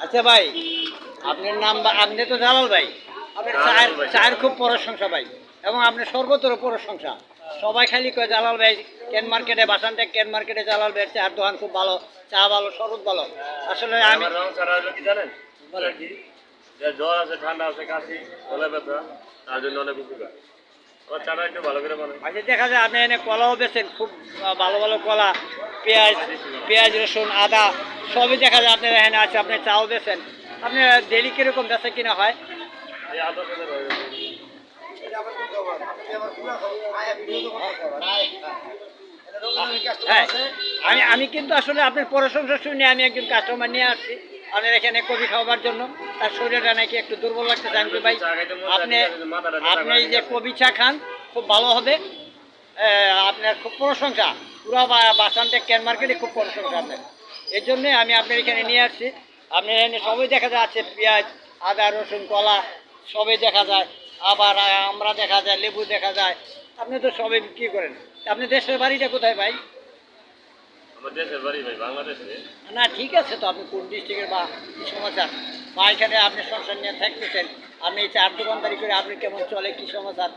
আচ্ছা ভাই আপনার নাম বা- আপনি তো জালাল ভাই। আপনার চায়ের চায়ের খুব প্রশংসা ভাই। এবং আপনার সর্বতর প্রশংসা সবাই খালি কয় জালাল ভাই কেন মার্কেটে বাসানটেক কেন মার্কেটে জালাল ভাইয়ের চায়ের দোকান খুব ভালো চা ভালো শরবত ভালো? আসলে আমি হলো কি জানেন? জ্বর আছে ঠান্ডা আছে কাশি গলা ব্যথা তার জন্য অনেক উপকার। চাটা একটু ভালো করে বানাই আচ্ছা দেখা যায় আপনি এনে কলাও বেছেন খুব ভালো ভালো কলা পেঁয়াজ পেঁয়াজ রসুন আদা সবই দেখা যায় আপনার এখানে আছে আপনি চাও বেছেন আপনি ডেলি কীরকম বেচা কিনা হয়। হ্যাঁ আমি আমি কিন্তু আসলে আপনার প্রশংসা শুনে আমি একজন কাস্টমার নিয়ে আসছি। আপনার এখানে কবি খাওয়ার জন্য। তার শরীরটা নাকি একটু দুর্বল লাগতেছে আমি বলি, ভাই আপনি আপনি এই যে কবি চা খান খুব ভালো হবে। আপনার খুব প্রশংসা। পুরো বাসানটা ক্যান মার্কেটে খুব প্রশংসা আপনার। এই জন্যে আমি আপনার এখানে নিয়ে আসছি। আপনার এখানে সবই দেখা যাচ্ছে পেঁয়াজ আদা রসুন কলা সবই দেখা যায়। আবার আমরা দেখা যায় লেবু দেখা যায়। আপনি তো সবই বিক্রি করেন। আপনি দেশের বাড়িটা কোথায় ভাই? দেশের বাড়ি ভাই বাংলাদেশে। না ঠিক আছে তো আপনি কোন ডিস্ট্রিক্টের বা কি সমাচার বা এখানে আপনি সংসার নিয়ে থাকতেছেন আপনি এই চার দোকানদারি করে আপনি কেমন চলে কি সমাচার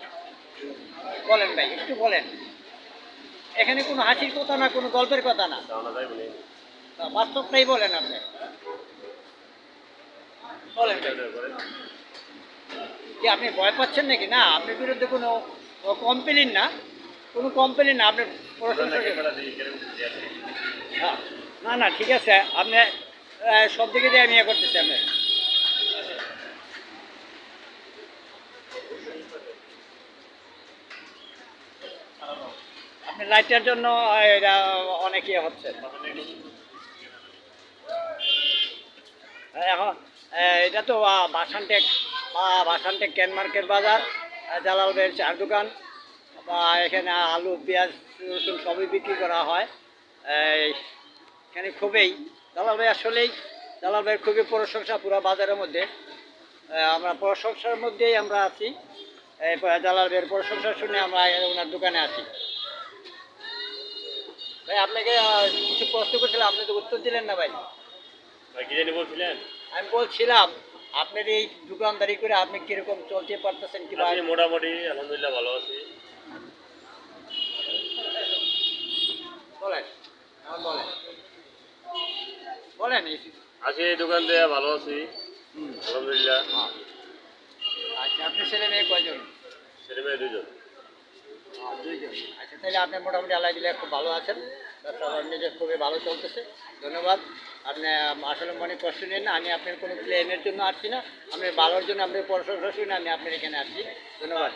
বলেন ভাই একটু বলেন। এখানে কোনো হাসির কথা না কোনো গল্পের কথা না। বাস্তবটাই বলেন আপনি। বলেন কি আপনি ভয় পাচ্ছেন নাকি? না, আপনার বিরুদ্ধে কোনো কমপ্লেন না। কোনো কমপ্লেন না আপনি। না না, ঠিক আছে। আপনি সব দিকে দিয়ে আমি ইয়ে করতেছি, আপনি। আপনি লাইটের জন্য এটা অনেক ইয়ে হচ্ছে। এখন এটা তো বাসানটেক বাসানটেক ক্যান মার্কেট বাজার জালাল ভাইয়ের চার দোকান। বা এখানে আলু, পেঁয়াজ, রসুন সবই বিক্রি করা হয়। এখানে খুবই দালাল ভাই আসলেই দালাল ভাইয়ের খুবই প্রশংসা পুরো বাজারের মধ্যে। আমরা প্রশংসার মধ্যেই আমরা আছি। দালাল ভাইয়ের প্রশংসা শুনে আমরা ওনার দোকানে আছি। ভাই, আপনাকে কিছু প্রশ্ন করছিলাম, আপনি তো উত্তর দিলেন না ভাই। কি জানি বলছিলেন? আমি বলছিলাম আপনার এই দোকানদারি করে আপনি কীরকম চলতে পারতেছেন কি আমি মোটামুটি আলহামদুলিল্লাহ ভালো আছি। বলেন এখন বলেন। বলেন এই- আছি এই দোকান দিয়ে ভালো আছি। হুম, আলহামদুলিল্লাহ। হ্যাঁ। আচ্ছা আপনার ছেলে মেয়ে কয়জন? ছেলে মেয়ে দুজন আহ, দুইজন। আচ্ছা তাহলে আপনি মোটামুটি আল্লাহ দিলে খুব ভালো আছেন। ব্যবসা বাণিজ্য খুবই ভালো চলতেছে। ধন্যবাদ। আপনি আসলে মনে কষ্ট নেন না, আমি আপনার কোনো প্লেনের জন্য আসছি না। আমি ভালোর জন্য আপনার পড়াশোনা শুনে আমি আপনার এখানে আসছি। ধন্যবাদ।